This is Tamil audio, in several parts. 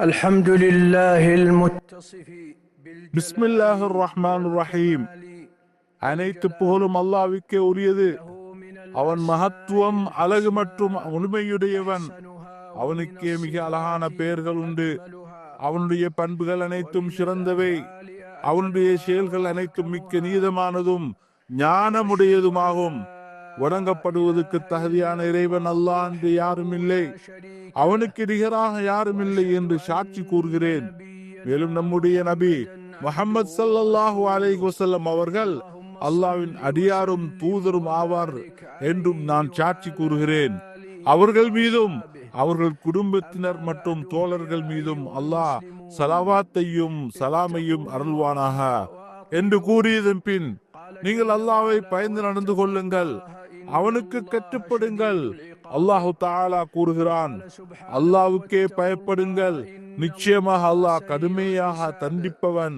الحمد لله المتصف பிஸ்மில்லாஹிர் ரஹ்மான் ரஹீம் அனைத்து புகழும் அல்லாஹ்வுக்கே உரியது அவன் மகத்துவம் அழகு மற்றும் உண்மையுடையவன் அவனுக்கே மிக அழகான பெயர்கள் உண்டு அவனுடைய பண்புகள் அனைத்தும் சிறந்தவை அவனுடைய செயல்கள் அனைத்தும் மிக்க நீதமானதும் ஞானமுடையதுமாகும் வணங்கப்படுவதற்கு தகுதியான இறைவன் அல்லாஹ் என்று யாரும் இல்லை. அவனுக்கு நிகராக யாரும் இல்லை என்று சாட்சி கூறுகிறேன். மேலும் நம்முடைய நபி முகமது சல்லாஹூ அலைஹி அவர்கள் அல்லாவின் அடியாரும் தூதரும் ஆவார் என்றும் நான் சாட்சி கூறுகிறேன். அவர்கள் மீதும் அவர்கள் குடும்பத்தினர் மற்றும் தோழர்கள் மீதும் அல்லாஹ் சலாவாத்தையும் சலாமையும் அருள்வானாக. என்று கூறியதன் பின் நீங்கள் அல்லாவை பயந்து நடந்து கொள்ளுங்கள். அவனுக்கு கட்டுப்படுங்கள் அல்லாஹு தாலா கூறுகிறான். அல்லாவுக்கே பயப்படுங்கள். நிச்சயமாக அல்லாஹ் கடுமையாக தண்டிப்பவன்.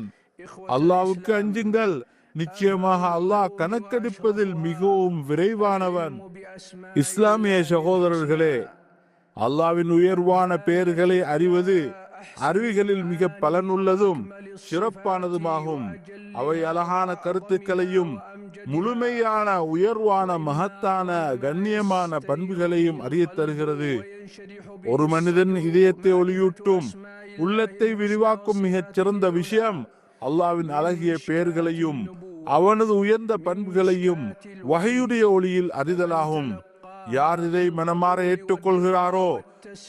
அல்லாவுக்கு அஞ்சுங்கள். நிச்சயமாக அல்லாஹ் கணக்கெடுப்பதில் மிகவும் விரைவானவன். இஸ்லாமிய சகோதரர்களே அல்லாவின் உயர்வான பெயர்களை அறிவது அறிவிகளில் மிக பலனுள்ளதும் சிறப்பானதுமாகும். அவை அழகான கருத்துக்களையும் முழுமையான உயர்வான மகத்தான கண்ணியமான பண்புகளையும் அறியத் தருகிறது. ஒரு மனிதன் இதயத்தை ஒளியூட்டும் உள்ளத்தை விரிவாக்கும் மிகச் சிறந்த விஷயம் அல்லாவின் அழகிய பெயர்களையும் அவனது உயர்ந்த பண்புகளையும் வகையுடைய ஒளியில் அறிதலாகும். யார் இதை மனமாற ஏற்றுக்கொள்கிறாரோ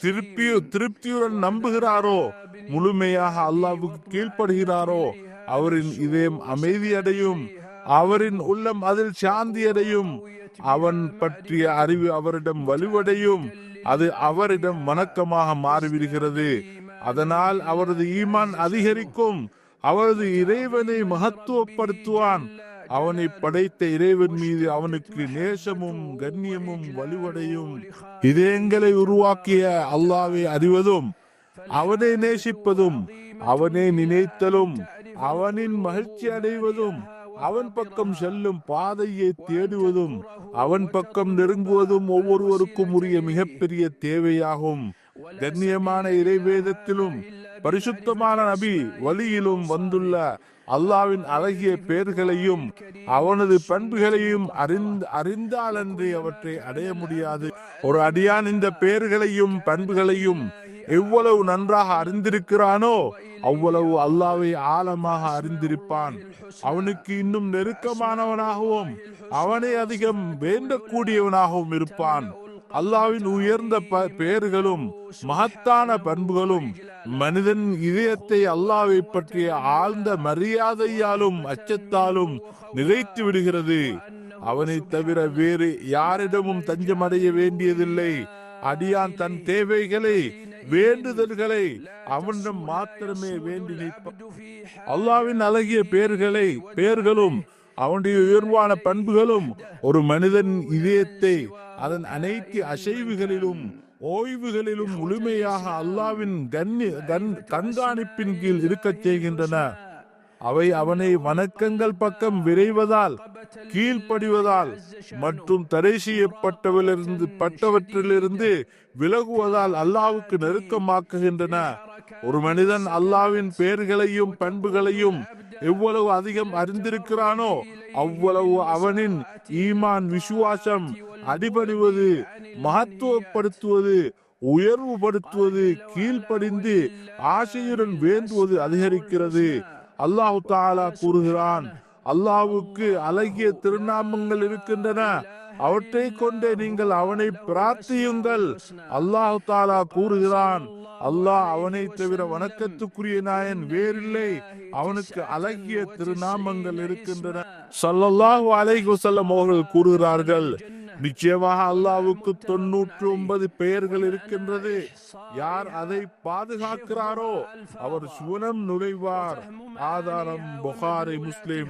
திருப்பி திருப்தியுடன் நம்புகிறாரோ முழுமையாக அல்லாவுக்கு கீழ்ப்படுகிறாரோ அவரின் இதயம் அமைதியடையும் அவரின் உள்ளம் அதில் சாந்தியடையும். அவன் பற்றிய அறிவு அவரிடம் வலுவடையும். அது அவரிடம் வணக்கமாக மாறிவிடுகிறது. அதனால் அவரது ஈமான் அதிகரிக்கும். அவரது இறைவனை மகத்துவப்படுத்துவான். அவனை படைத்த இறைவன் மீது அவனுக்கு நேசமும் கண்ணியமும் வலுவடையும். இதயங்களை உருவாக்கிய அல்லாவை அறிவதும் அவனை நேசிப்பதும் அவனை நினைத்தலும் அவனின் மகிழ்ச்சி அடைவதும். அவன் பக்கம் செல்லும் பாதையை தேடுவதும் அவன் பக்கம் நெருங்குவதும் ஒவ்வொருவருக்கும் உரிய மிகப்பெரிய தேவையாகும். கண்ணியமான இறைவேதத்திலும் பரிசுத்தமான நபி வழியிலும் வந்துள்ள அல்லாவின் அழகிய பெயர்களையும் அவனது பண்புகளையும் அறிந்து அறிந்தாலன்றி அவற்றை அடைய முடியாது. ஒரு அடியான் இந்த பெயர்களையும் பண்புகளையும் எவ்வளவு நன்றாக அறிந்திருக்கிறானோ அவ்வளவு அல்லாவை ஆழமாக அறிந்திருப்பான். அவனுக்கு இன்னும் நெருக்கமானவனாகவும் அவனை அதிகம் வேண்டக்கூடியவனாகவும் இருப்பான். அல்லாவின் உயர்ந்த ப- பெயர்களும் மகத்தான பண்புகளும் மனிதன் இதயத்தை அல்லாவை பற்றிய ஆழ்ந்த மரியாதையாலும் அச்சத்தாலும் நிறைத்து விடுகிறது. அவனை தவிர வேறு யாரிடமும் தஞ்சமடைய வேண்டியதில்லை. அடியான் தன் தேவைகளை வேண்டுதல்களை அவனிடம் மாத்திரமே வேண்டி நிற்பான் அல்லாவின் அழகிய பெயர்களை பெயர்களும் அவனுடைய உயர்வான பண்புகளும் ஒரு மனிதன் இதயத்தை அதன் அனைத்து அசைவுகளிலும் ஓய்வுகளிலும் முழுமையாக அல்லாவின் கண்ணி கண் கண்காணிப்பின் கீழ் இருக்கச் செய்கின்றன. அவை அவனை வணக்கங்கள் பக்கம் விரைவதால் கீழ்ப்படிவதால் மற்றும் தடை செய்யப்பட்டவிலிருந்து பட்டவற்றிலிருந்து விலகுவதால் அல்லாவுக்கு நெருக்கமாக்குகின்றன. ஒரு மனிதன் அல்லாவின் பெயர்களையும் பண்புகளையும் எவ்வளவு அதிகம் அறிந்திருக்கிறானோ அவ்வளவு அவனின் ஈமான் விசுவாசம் அடிபடுவது மகத்துவப்படுத்துவது உயர்வுபடுத்துவது கீழ்ப்படிந்து ஆசையுடன் வேண்டுவது அதிகரிக்கிறது. அல்லாஹு தாலா கூறுகிறான். அல்லாஹ்வுக்கு அழகிய திருநாமங்கள் இருக்கின்றன. அவற்றை கொண்டே நீங்கள் அவனை பிரார்த்தியுங்கள். அல்லாஹு தாலா கூறுகிறான். அல்லாஹ் அவனை தவிர வணக்கத்துக்குரிய நாயன் வேறில்லை. அவனுக்கு அழகிய திருநாமங்கள் இருக்கின்றன. ஸல்லல்லாஹு அலைஹி வஸல்லம் அவர்கள் கூறுகிறார்கள். நிச்சயமாக அல்லாவுக்கு தொன்னூற்று ஒன்பது பெயர்கள் இருக்கின்றது. யார் அதை பாதுகாக்கிறாரோ அவர் சுவனம் நுழைவார். ஆதாரம் புகாரி முஸ்லிம்.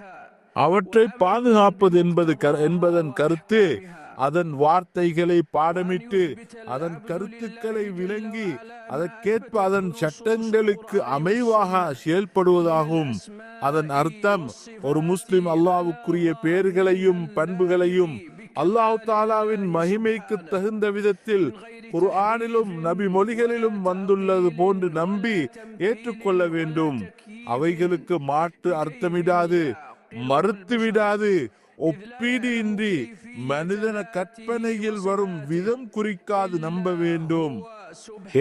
அவற்றை பாதுகாப்பது என்பது என்பதன் கருத்து அதன் வார்த்தைகளை பாடமிட்டு அதன் கருத்துக்களை விளங்கி அதற்கேற்ப அதன் சட்டங்களுக்கு அமைவாக செயல்படுவதாகும். அதன் அர்த்தம் ஒரு முஸ்லிம் அல்லாவுக்குரிய பெயர்களையும் பண்புகளையும் அல்லாஹ் தாலாவின் மகிமைக்கு தகுந்த விதத்தில் குர்ஆனிலும் நபி மொழிகளிலும் வந்துள்ளது போன்று நம்பி ஏற்றுக்கொள்ள வேண்டும். அவைகளுக்கு மாற்று அர்த்தமிடாது மறுத்து விடாது ஒப்பீடு இன்றி மனிதன கற்பனையில் வரும் விதம் குறிக்காது நம்ப வேண்டும்.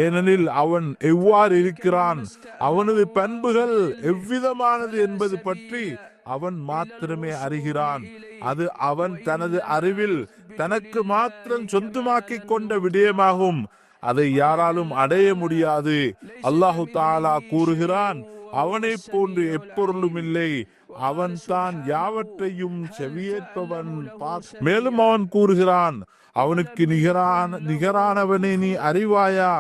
ஏனெனில் அவன் எவ்வாறு இருக்கிறான்? அவனது பண்புகள் எவ்விதமானது என்பது பற்றி அவன் மாத்திரமே அறிகிறான். அது அவன் தனது அறிவில் தனக்கு மாத்திரம் சொந்தமாக்கிக் கொண்ட விடயமாகும். அதை யாராலும் அடைய முடியாது. அல்லாஹு தாலா கூறுகிறான் அவனை போன்று எப்பொருளும் இல்லை. அவன் தான் யாவற்றையும் செவியேற்பவன் மேலும் அவன் கூறுகிறான் அவனுக்கு நிகரான நிகரானவனை நீ அறிவாயா?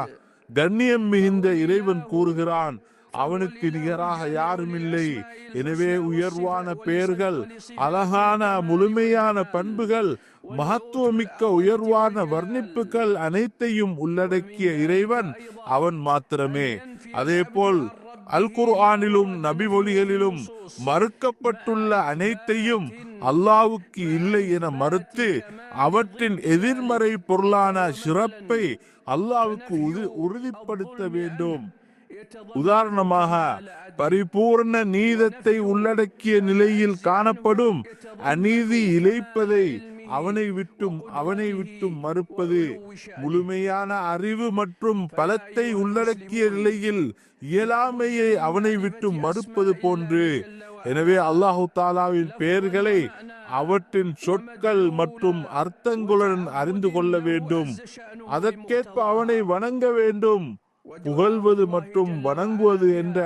கண்ணியம் மிகுந்த இறைவன் கூறுகிறான் அவனுக்கு நிகராக யாரும் இல்லை எனவே உயர்வான பெயர்கள் அழகான முழுமையான பண்புகள் மகத்துவமிக்க உயர்வான வர்ணிப்புகள் அனைத்தையும் உள்ளடக்கிய இறைவன் அவன் மாத்திரமே. அதேபோல் அல் குர்ஆனிலும் நபி மொழிகளிலும் மறுக்கப்பட்டுள்ள அனைத்தையும் அல்லாவுக்கு இல்லை என மறுத்து அவற்றின் எதிர்மறை பொருளான சிறப்பை அல்லாவுக்கு உறு- உறுதிப்படுத்த வேண்டும். உதாரணமாக பரிபூர்ண நீதத்தை உள்ளடக்கிய நிலையில் காணப்படும் அநீதி இழைப்பதை அவனை விட்டும் அவனை விட்டும் மறுப்பது முழுமையான அறிவு மற்றும் பலத்தை உள்ளடக்கிய நிலையில் இயலாமையை அவனை விட்டும் மறுப்பது போன்று. எனவே அல்லாஹு தாலாவின் பெயர்களை அவற்றின் சொற்கள் மற்றும் அர்த்தங்களுடன் அறிந்து கொள்ள வேண்டும். அதற்கேற்ப அவனை வணங்க வேண்டும். புகழ்வது மற்றும் வணங்குவது என்ற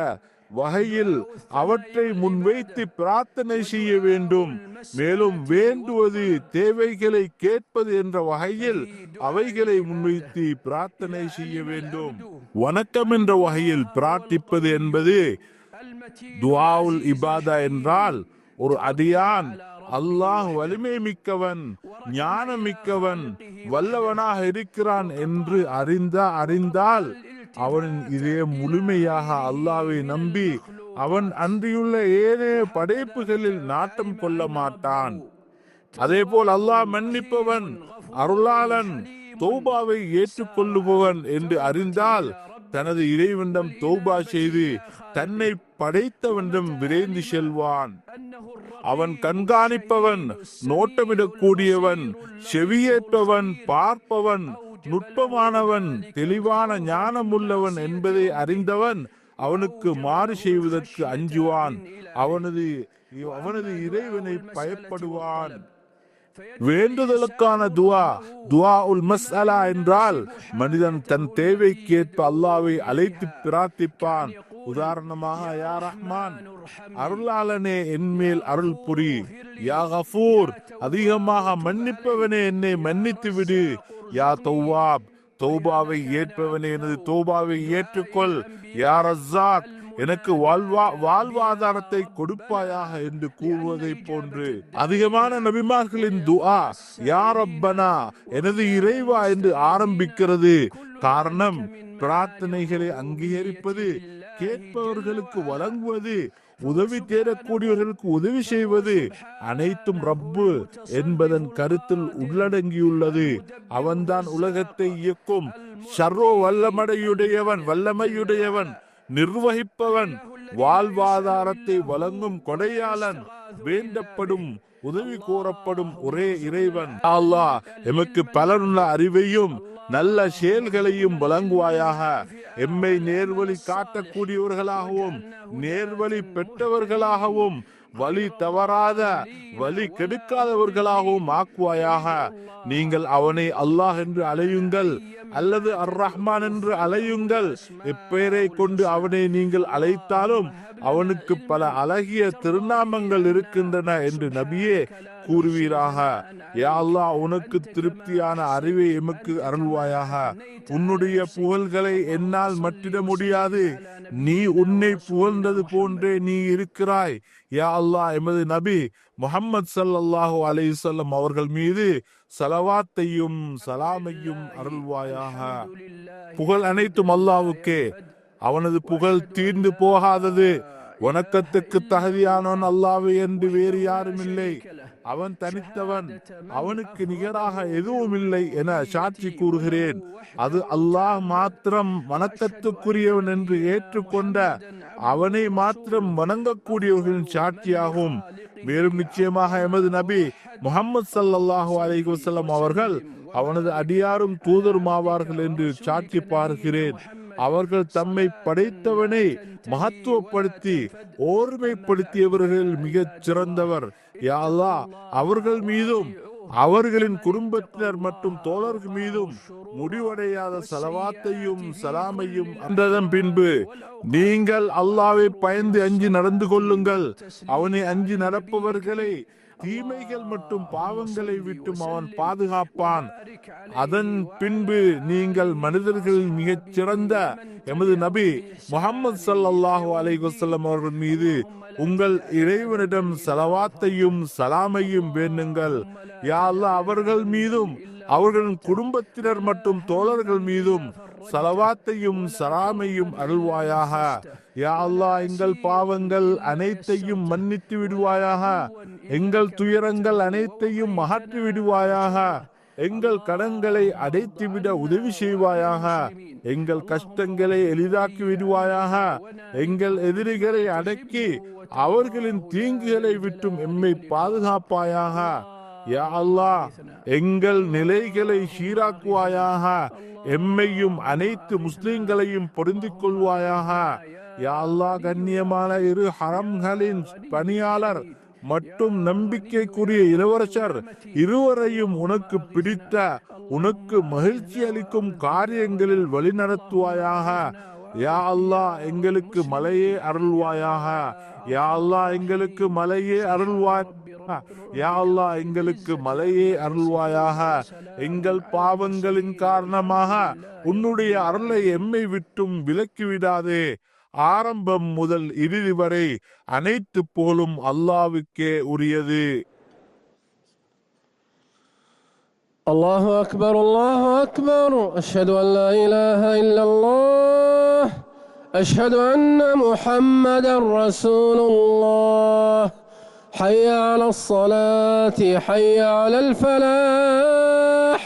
வகையில் அவற்றை முன்வைத்து பிரார்த்தனை செய்ய வேண்டும். மேலும் வேண்டுவது தேவைகளை கேட்பது என்ற வகையில் அவைகளை முன்வைத்து பிரார்த்தனை செய்ய வேண்டும். வணக்கம் என்ற வகையில் பிரார்த்திப்பது என்பது துவாவுல் இபாதா என்றால் ஒரு அடியான் அல்லாஹ் வலிமை மிக்கவன் ஞானம் மிக்கவன் வல்லவனாக இருக்கிறான் என்று அறிந்த அறிந்தால் அவன் இதே முழுமையாக அல்லாவை நம்பி அவன் அன்றியுள்ள ஏனைய படைப்புகளில் நாட்டம் கொள்ள மாட்டான். அதே போல் அல்லாஹ் மன்னிப்பவன் அருளாளன் தௌபாவை ஏற்றுக்கொள்ளுபவன் என்று அறிந்தால் தனது இறைவனிடம் தௌபா செய்து தன்னை படைத்தவனிடம் விரைந்து செல்வான். அவன் கண்காணிப்பவன் நோட்டமிடக்கூடியவன் செவியேற்பவன் பார்ப்பவன் நுட்பமானவன் தெளிவான ஞானமுள்ளவன் என்பதை அறிந்தவன் அவனுக்கு மாறு செய்வதற்கு அஞ்சுவான். அவனது அவனது இறைவனை பயப்படுவான். வேண்டுதலுக்கான துவா துவா உல் மஸ்அலா என்றால் மனிதன் தன் தேவைக்கு ஏற்ப அல்லாவை அழைத்து பிரார்த்திப்பான். உதாரணமாக யா ரஹ்மான் அருளாளனே என்மேல் அருள் புரி. யா கஃபூர் அதிகமாக மன்னிப்பவனே என்னை மன்னித்து விடு யா தௌவாப் தௌபாவை ஏற்பவனே எனது தௌபாவை ஏற்றுக்கொள். யா ரஸாக் எனக்கு வாழ்வா வாழ்வாதாரத்தை கொடுப்பாயாக என்று கூறுவதை போன்று. அதிகமான நபிமார்களின் துஆ யார் அப்பனா எனது இறைவா என்று ஆரம்பிக்கிறது. காரணம் பிரார்த்தனைகளை அங்கீகரிப்பது கேட்பவர்களுக்கு வழங்குவது உதவி தேடக்கூடியவர்களுக்கு உதவி செய்வது அனைத்தும் ரப்பு என்பதன் கருத்தில் உள்ளடங்கியுள்ளது. அவன்தான் உலகத்தை இயக்கும். சர்வ வல்லமடையுடையவன் வல்லமையுடையவன் நிர்வகிப்பவன் வாழ்வாதாரத்தை வழங்கும் கொடையாளன் வேண்டப்படும் உதவி கோரப்படும் ஒரே இறைவன். அல்லாஹ் எமக்கு பலனுள்ள அறிவையும் நல்ல செயல்களையும் வழங்குவாயாக. எம்மை நேர்வழி காட்டக்கூடியவர்களாகவும் நேர்வழி பெற்றவர்களாகவும் வழி தவறாத வழி கெடுக்காதவர்களாகவும் ஆக்குவாயாக. நீங்கள் அவனை அல்லாஹ் என்று அழையுங்கள் அல்லது அர் ரஹ்மான் என்று அழையுங்கள். எப்பெயரை கொண்டு அவனை நீங்கள் அழைத்தாலும் அவனுக்கு பல அழகிய திருநாமங்கள் இருக்கின்றன என்று நபியே கூறுவீராக. யா அல்லாஹ் உனக்கு திருப்தியான அறிவை எமக்கு அருள்வாயாக. உன்னுடைய புகழ்களை என்னால் மட்டிட முடியாது. நீ உன்னை புகழ்ந்தது போன்றே நீ இருக்கிறாய். யா அல்லாஹ் எமது நபி முஹம்மது ஸல்லல்லாஹு அலைஹி வஸல்லம் அவர்கள் மீது சலவாத்தையும் சலாமையும் அருள்வாயாக. புகழ் அனைத்தும் அல்லாஹ்வுக்கே அவனது புகழ் தீர்ந்து போகாதது. வணக்கத்துக்கு தகுதியானவன் அல்லாவே என்று வேறு யாரும் இல்லை. அவன் தனித்தவன் அவனுக்கு நிகராக எதுவும் இல்லை என சாட்சி கூறுகிறேன். அது அல்லாஹ் மாத்திரம் வணக்கத்துக்குரியவன் என்று ஏற்றுக்கொண்ட அவனை மாத்திரம் வணங்கக்கூடியவர்களின் சாட்சியாகும். மேலும் நிச்சயமாக எமது நபி முகமது சல்லல்லாஹு அலைஹி அவர்கள் அவனது அடியாரும் தூதருமாவார்கள் என்று சாட்சி பார்க்கிறேன் அவர்கள் தம்மை படைத்தவனை மகத்துவப்படுத்தி ஓர்மைப்படுத்தியவர்கள் மிகச் சிறந்தவர் யாதா அவர்கள் மீதும் அவர்களின் குடும்பத்தினர் மற்றும் தோழர்கள் மீதும் முடிவடையாத சலவாத்தையும் சலாமையும் அந்ததன் பின்பு நீங்கள் அல்லாவை பயந்து அஞ்சு நடந்து கொள்ளுங்கள். அவனை அஞ்சு நடப்பவர்களை தீமைகள் மற்றும் பாவங்களை விட்டும் அவன் பாதுகாப்பான். அதன் பின்பு நீங்கள் மனிதர்களில் மிகச் சிறந்த எமது நபி முகமது சல்லாஹூ அலைஹி அவர்கள் மீது உங்கள் இறைவனிடம் சலவாத்தையும் சலாமையும் வேண்டுங்கள். யா அவர்கள் மீதும் அவர்களின் குடும்பத்தினர் மற்றும் தோழர்கள் மீதும் சலவாத்தையும் சலாமையும் அருள்வாயாக. யா அல்லா எங்கள் பாவங்கள் அனைத்தையும் மன்னித்து விடுவாயாக. எங்கள் துயரங்கள் அனைத்தையும் அகற்றி விடுவாயாக. எங்கள் கடன்களை அடைத்துவிட உதவி செய்வாயாக. எங்கள் கஷ்டங்களை எளிதாக்கி விடுவாயாக. எங்கள் எதிரிகளை அடக்கி அவர்களின் தீங்குகளை விட்டும் எம்மை பாதுகாப்பாயாக. யா அல்லாஹ் எங்கள் நிலைகளை சீராக்குவாயாக. எம்மையும் அனைத்து முஸ்லிம்களையும் பொருந்திக் கொள்வாயாக. யா அல்லாஹ் கண்ணியமான இரு ஹரம்களின் பணியாளர் மற்றும் நம்பிக்கைக்குரிய இளவரசர் இருவரையும் உனக்கு பிடித்த உனக்கு மகிழ்ச்சி அளிக்கும் காரியங்களில் வழிநடத்துவாயாக யா அல்லா எங்களுக்கு மலையே அருள்வாயாக. யா அல்லா எங்களுக்கு மலையே அருள்வாய். யா அல்லா எங்களுக்கு மலையே அருள்வாயாக. எங்கள் பாவங்களின் காரணமாக உன்னுடைய அருளை எம்மை விட்டும் விலக்கி விடாதே. ஆரம்பம் முதல் இறுதி வரை அனைத்து போலும் அல்லாவுக்கே உரியது الله أكبر الله أكبر أشهد أن لا إله إلا الله أشهد أن محمدا رسول الله حي على الصلاة حي على الفلاح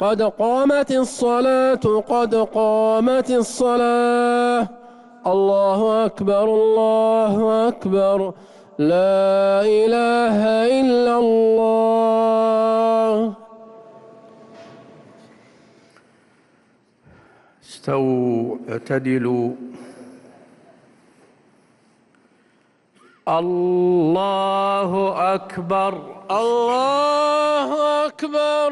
قد قامت الصلاة قد قامت الصلاة الله أكبر الله أكبر. لا إله إلا الله. استووا اعتدلوا. الله أكبر الله أكبر.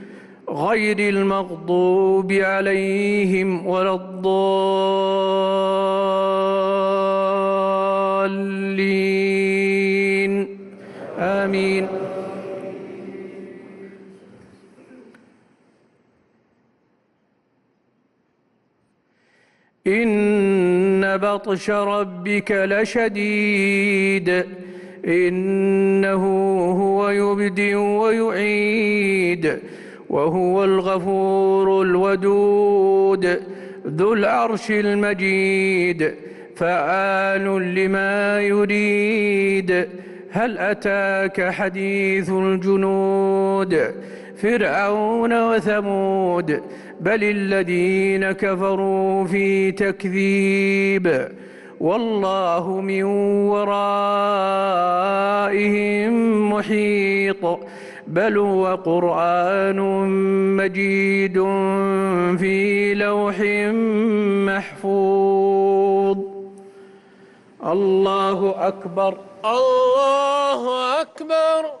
غير المغضوب عليهم ولا الضالين. آمين. إن بطش ربك لشديد. إنه هو يبدئ ويعيد. وهو الغفور الودود ذو العرش المجيد فعال لما يريد. هل أتاك حديث الجنود؟ فرعون وثمود بل الذين كفروا في تكذيب. والله من ورائهم محيط. بل هو قرآن مجيد في لوح محفوظ. الله أكبر. الله أكبر.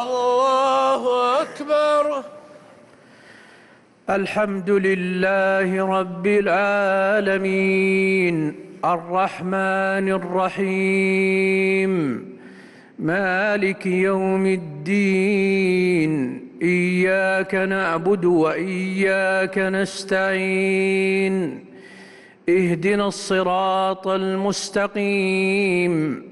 الله أكبر. الحمد لله رب العالمين. الرحمن الرحيم. مالك يوم الدين. إياك نعبد وإياك نستعين. اهدنا الصراط المستقيم.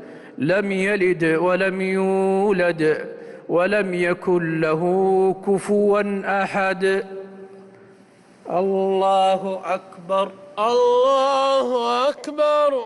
لم يلد ولم يولد ولم يكن له كفوا أحد. الله أكبر الله أكبر.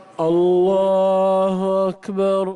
الله أكبر.